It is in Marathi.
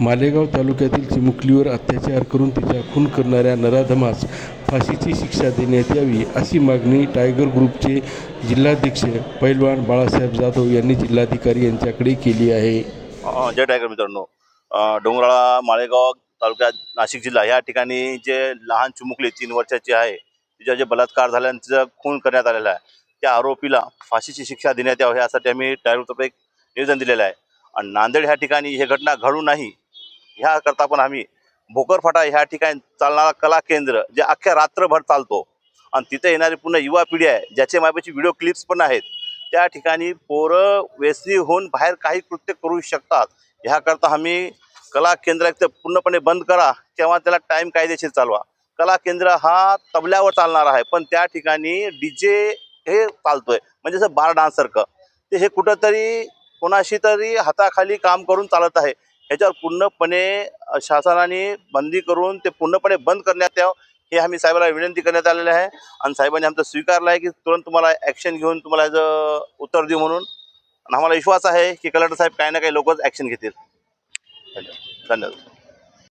मालेगाव तालुक्यातील चिमुकलीवर अत्याचार करून तिचा खून करणाऱ्या नराधमास फाशीची शिक्षा देण्यात यावी अशी मागणी टायगर ग्रुपचे जिल्हाध्यक्ष पैलवान बाळासाहेब जाधव यांनी जिल्हाधिकारी यांच्याकडे केली आहे. जय टायगर मित्रांनो. डोंगराळा माळेगाव तालुक्यात नाशिक जिल्हा या ठिकाणी जे लहान चिमुकली तीन वर्षाची आहे तिचा जे बलात्कार झाला आणि तिचा खून करण्यात आलेला आहे. त्या आरोपीला फाशीची शिक्षा देण्यात यावी यासाठी आम्ही टायगरतर्फे एक निवेदन दिलेलं आहे. आणि नांदेड ह्या ठिकाणी ही घटना घडू नाही ह्याकरता पण आम्ही भोकरफाटा ह्या ठिकाणी चालणारा कला केंद्र जे अख्ख्या रात्रभर चालतो. आणि तिथे येणारी पूर्ण युवा पिढी आहे ज्याचे मायबाची व्हिडिओ क्लिप्स पण आहेत. त्या ठिकाणी पोरं वेसली होऊन बाहेर काही कृत्य करू शकतात. ह्याकरता आम्ही कला केंद्र एक पूर्णपणे बंद करा किंवा त्याला टाईम कायदेशीर चालवा. कला केंद्र हा तबल्यावर चालणार आहे पण त्या ठिकाणी डी जे हे चालतोय. म्हणजे असं बार डान्ससारखं. ते हे कुठंतरी कोणाशी तरी हाताखाली काम करून चालत आहे. ह्याच्यावर पूर्णपणे शासनाने बंदी करून ते पूर्णपणे बंद करण्यात यावं हे आम्ही साहेबाला विनंती करण्यात आलेलं आहे. आणि साहेबांनी आमचं स्वीकारलं आहे की तुरंत तुम्हाला ॲक्शन घेऊन तुम्हाला याचं उत्तर देऊ म्हणून. आणि आम्हाला विश्वास आहे की कलेक्टर साहेब काही ना काही लोकच ॲक्शन घेतील. धन्यवाद. धन्यवाद.